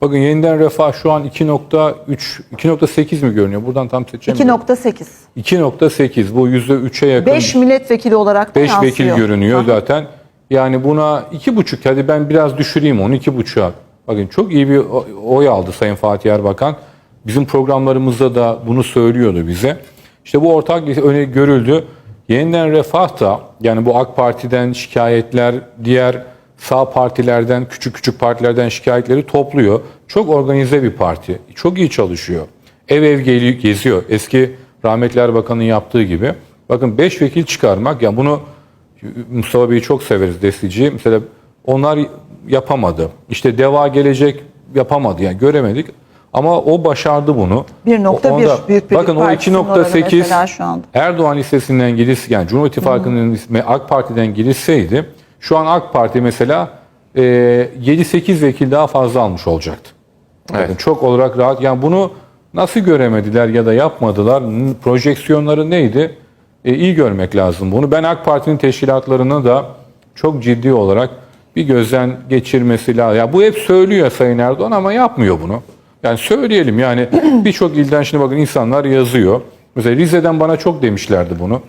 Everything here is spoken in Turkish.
Bakın yeniden refah şu an 2.3 2.8 mi görünüyor? Buradan tam seçemiyorum. 2.8. 2.8 bu %3'e yakın 5 milletvekili olarak da 5 vekil yansıyor. görünüyor Aha. zaten. Yani buna 2.5 hadi ben biraz düşüreyim onu 2.5'a. Bakın çok iyi bir oy aldı Sayın Fatih Erbakan. Bizim programlarımızda da bunu söylüyordu bize. İşte bu ortak öne görüldü. Yeniden Refah da yani bu AK Parti'den şikayetler, diğer sağ partilerden, küçük küçük partilerden şikayetleri topluyor. Çok organize bir parti. Çok iyi çalışıyor. Ev ev geliyor, geziyor. Eski rahmetli Erbakan'ın yaptığı gibi. Bakın 5 vekil çıkarmak yani bunu Mustafa Bey'i çok severiz destici. Mesela onlar yapamadı. İşte Deva gelecek yapamadı yani göremedik. Ama o başardı bunu. 1.1 O- onda- Büyük Birlik Bakın o Partisi'nin oranı 2.8 mesela şu anda. Erdoğan listesinden girilse yani Cumhur İttifakı'nın ismi AK Parti'den girilseydi şu an AK Parti mesela e, 7-8 vekil daha fazla almış olacaktı. Bakın çok olarak rahat. Yani bunu nasıl göremediler ya da yapmadılar? Projeksiyonları neydi? E, iyi görmek lazım bunu. Ben AK Parti'nin teşkilatlarını da çok ciddi olarak bir gözden geçirmesi lazım. Ya bu hep söylüyor Sayın Erdoğan ama yapmıyor bunu. Yani söyleyelim yani birçok ilden şimdi bakın insanlar yazıyor. Mesela Rize'den bana çok demişlerdi bunu.